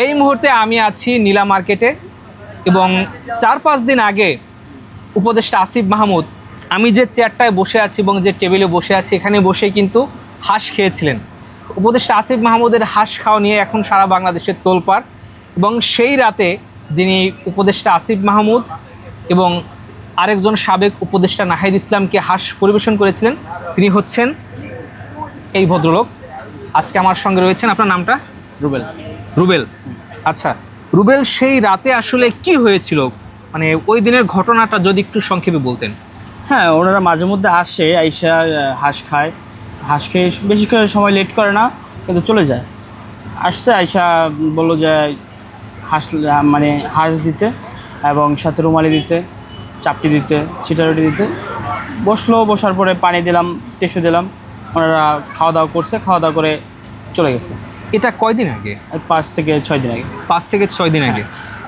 এই মুহূর্তে আমি আছি নীলা মার্কেটে এবং চার পাঁচ দিন আগে উপদেষ্টা আসিফ মাহমুদ, আমি যে চেয়ারটায় বসে আছি এবং যে টেবিলে বসে আছি, এখানে বসে কিন্তু হাঁস খেয়েছিলেন। উপদেষ্টা আসিফ মাহমুদের হাঁস খাওয়া নিয়ে এখন সারা বাংলাদেশের তোলপাড় এবং সেই রাতে যিনি উপদেষ্টা আসিফ মাহমুদ এবং আরেকজন সাবেক উপদেষ্টা নাহিদ ইসলামকে হাঁস পরিবেশন করেছিলেন, তিনি হচ্ছেন এই ভদ্রলোক। আজকে আমার সঙ্গে রয়েছেন, আপনার নামটা? রুবেল। রুবেল আচ্ছা রুবেল সেই রাতে আসলে কি হয়েছিল? মানে ওই দিনের ঘটনাটা যদি একটু সংক্ষেপে বলতেন। হ্যাঁ ওনারা মাঝে মধ্যে আসে, আইসা হাঁস খায়। হাঁস খেয়ে বেশি করে সময় লেট করে না, কিন্তু চলে যায়। আসছে, আইসা বলল যে, হাঁস মানে হাঁস দিতে এবং সাথে রুমালি দিতে, চাপটি দিতে ছিটারুটি দিতে। বসল, বসার পরে পানি দিলাম টিস্যু দিলাম। ওনারা খাওয়া দাওয়া করছে খাওয়া দাওয়া করে চলে গেছে। এটা কয়দিন আগে? পাঁচ থেকে ছয় দিন আগে। পাঁচ থেকে ছয় দিন আগে।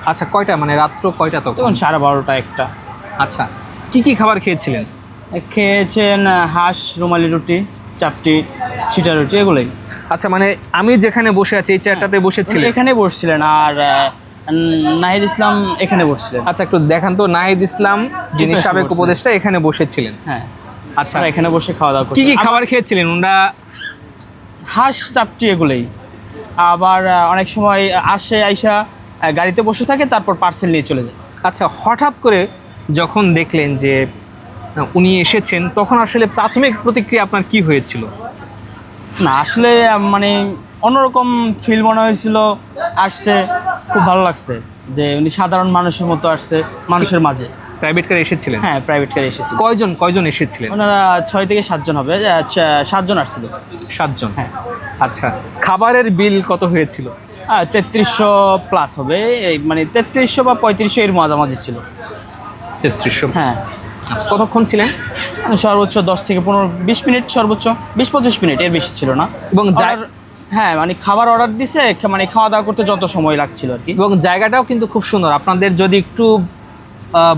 আচ্ছা কয়টা? মানে রাত্র কয়টা তখন? তখন সাড়ে বারোটা একটা। আচ্ছা কি কি খাবার খেয়েছিলেন? খেয়েছেন হাঁস রুমালি রুটি চাপটি ছিটা রুটি এগুলোই। আচ্ছা মানে আমি যেখানে বসে আছি এই চেয়ারটাতে বসেছিলেন? এখানে বসছিলেন আর নাহিদ ইসলাম এখানে বসছিলেন। আচ্ছা একটু দেখান তো নাহিদ ইসলাম যিনি সাবেক উপদেষ্টা এখানে বসেছিলেন। হ্যাঁ। আচ্ছা। এখানে বসে খাওয়া দাওয়া কি কি খাবার খেয়েছিলেন? ওনারা হাঁস চাপটি এগুলোই। আবার অনেক সময় আসে আইসা গাড়িতে বসে থাকে তারপর পার্সেল নিয়ে চলে যায়। আচ্ছা হঠাৎ করে যখন দেখলেন যে উনি এসেছেন তখন আসলে প্রাথমিক প্রতিক্রিয়া আপনার কি হয়েছিল? না আসলে মানে অন্যরকম ফিল মনে হয়েছিল আসছে খুব ভালো লাগছে যে উনি সাধারণ মানুষের মতো আসছে মানুষের মাঝে। প্রাইভেট কার এসেছিলেন? হ্যাঁ প্রাইভেট কারে এসেছিল। কয়জন কয়জন এসেছিলেন? ওনারা ছয় থেকে সাতজন হবে সাতজন আসছিল। সাতজন? হ্যাঁ। আচ্ছা খাবারের বিল কত হয়েছিল? তেত্রিশশো প্লাস হবে এই মানে তেত্রিশশো বা পঁয়ত্রিশশো এর মাঝামাঝি ছিল। তেত্রিশশো? হ্যাঁ। আচ্ছা কতক্ষণ ছিলেন? মানে সর্বোচ্চ দশ থেকে পনেরো বিশ মিনিট সর্বোচ্চ বিশ পঁচিশ মিনিট এর বেশি ছিল না। এবং যার হ্যাঁ মানে খাবার অর্ডার দিছে মানে খাওয়া দাওয়া করতে যত সময় লাগছিল আর কি। এবং জায়গাটাও কিন্তু খুব সুন্দর। আপনাদের যদি একটু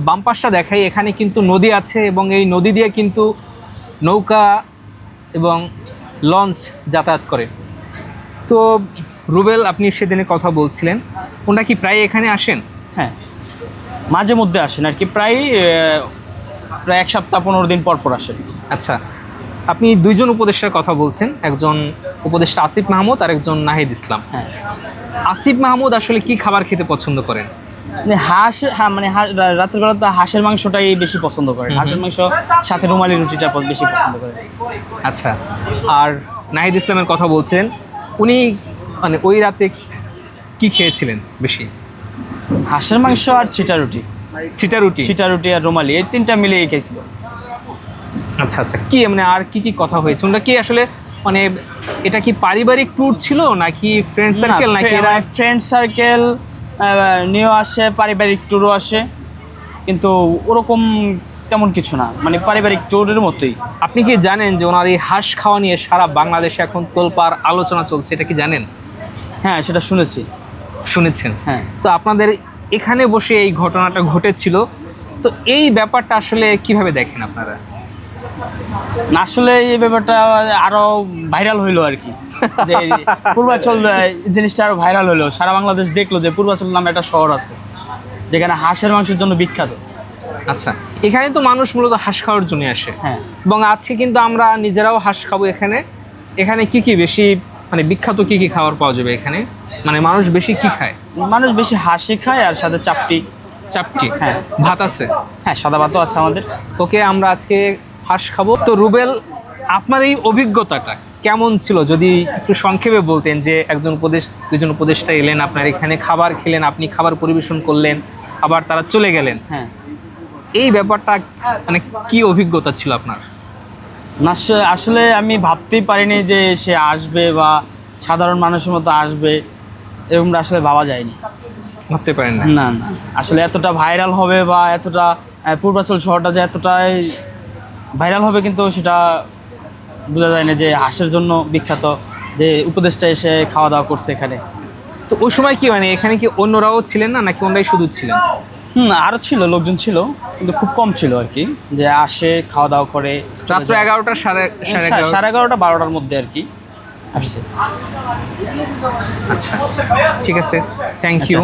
বাম পাশটা দেখাই। এখানে কিন্তু নদী আছে এবং এই নদী দিয়ে কিন্তু নৌকা এবং লঞ্চ যাতায়াত করে। তো রুবেল আপনি সেদিনে কথা বলছিলেন। ওনারা কি প্রায় এখানে আসেন? হ্যাঁ মাঝে মধ্যে আসেন আর কি। প্রায় প্রায় এক সপ্তাহ পনেরো দিন পর পর আসেন। আচ্ছা আপনি দুইজন উপদেষ্টার কথা বলছেন। একজন উপদেষ্টা আসিফ মাহমুদ আর একজন নাহিদ ইসলাম। হ্যাঁ। আসিফ মাহমুদ আসলে কি খাবার খেতে পছন্দ করেন? হাঁস হ্যাঁ মানে হাঁস- রাতের বেলা তো হাঁসের মাংসটাই বেশি পছন্দ করেন হাঁসের মাংস সাথে রুমালি রুটিটা বেশি পছন্দ করেন আচ্ছা আর নাহিদ ইসলামের কথা বলছেন উনি মানে ওই রাতে কি খেয়েছিলেন বেশি? হাঁসের মাংস আর ছিটা রুটি। সিটা রুটি? ছিটা রুটি আর রুমালি এই তিনটা মিলিয়ে খেয়েছিল। আচ্ছা আচ্ছা কি মানে আর কি কি কথা হয়েছে? ওটা কি আসলে মানে এটা কি পারিবারিক ট্যুর ছিল নাকি ফ্রেন্ড সার্কেল নাকি ফ্রেন্ড সার্কেল নিয়েও আসে পারিবারিক ট্যুরও আসে কিন্তু ওরকম তেমন কিছু না। মানে পারিবারিক ট্যুরের মতোই। আপনি কি জানেন যে ওনার এই হাঁস খাওয়া নিয়ে সারা বাংলাদেশে এখন তোলপার আলোচনা চলছে এটা কি জানেন? হ্যাঁ সেটা শুনেছি। শুনেছেন? হ্যাঁ। তো আপনাদের এখানে বসে এই ঘটনাটা ঘটেছিল তো এই ব্যাপারটা আসলে কীভাবে দেখেন আপনারা? না, আসলে এই ব্যাপারটা আরও ভাইরাল হইল আর কি। যে পূর্বাচল জিনিসটা আরও ভাইরাল হইল সারা বাংলাদেশ দেখল যে পূর্বাচল নামে একটা শহর আছে যেখানে হাঁসের মাংসের জন্য বিখ্যাত। আচ্ছা এখানে তো মানুষ মূলত হাঁস খাওয়ার জন্য আসে। হ্যাঁ। এবং আজকে কিন্তু আমরা নিজেরাও হাঁস খাব এখানে। এখানে কি কি বেশি মানে বিখ্যাত কি কি খাবার পাওয়া যাবে এখানে? মানে মানুষ বেশি কি খায়? মানুষ বেশি হাসি খায় আর সাথে চাপটি। চাপটি? হ্যাঁ। ভাত আছে? হ্যাঁ সাদা ভাতও আছে আমাদের। ওকে আমরা আজকে হাঁস খাব। তো রুবেল আপনার এই অভিজ্ঞতাটা কেমন ছিল? যদি একটু সংক্ষেপে বলতেন যে একজন উপদেশ দুজন উপদেষ্টা এলেন আপনার এখানে খাবার খেলেন আপনি খাবার পরিবেশন করলেন আবার তারা চলে গেলেন। হ্যাঁ। এই ব্যাপারটা মানে কি অভিজ্ঞতা ছিল আপনার? না সে- আসলে আমি ভাবতেই পারিনি যে সে আসবে বা সাধারণ মানুষের মতো আসবে এরকমটা আসলে ভাবা যায়নি। ভাবতে পারেন না। না না। আসলে এতটা ভাইরাল হবে বা এতটা পূর্বাচল শহরটা যে এতটাই ভাইরাল হবে কিন্তু সেটা বোঝা যায় না যে হাঁসের জন্য বিখ্যাত যে উপদেশটা এসে খাওয়া দাওয়া করছে এখানে। তো ওই সময় কি মানে এখানে কি অন্যরাও ছিলেন না নাকি অন্যরাই শুধু ছিলেন? হুম আরও ছিল লোকজন ছিল কিন্তু খুব কম ছিল আর কি। যে আসে খাওয়া দাওয়া করে রাত্র এগারোটা সাড়ে সাড়ে এগারোটা সাড়ে এগারোটা বারোটার মধ্যে আর কি আসছে। আচ্ছা ঠিক আছে। Thank you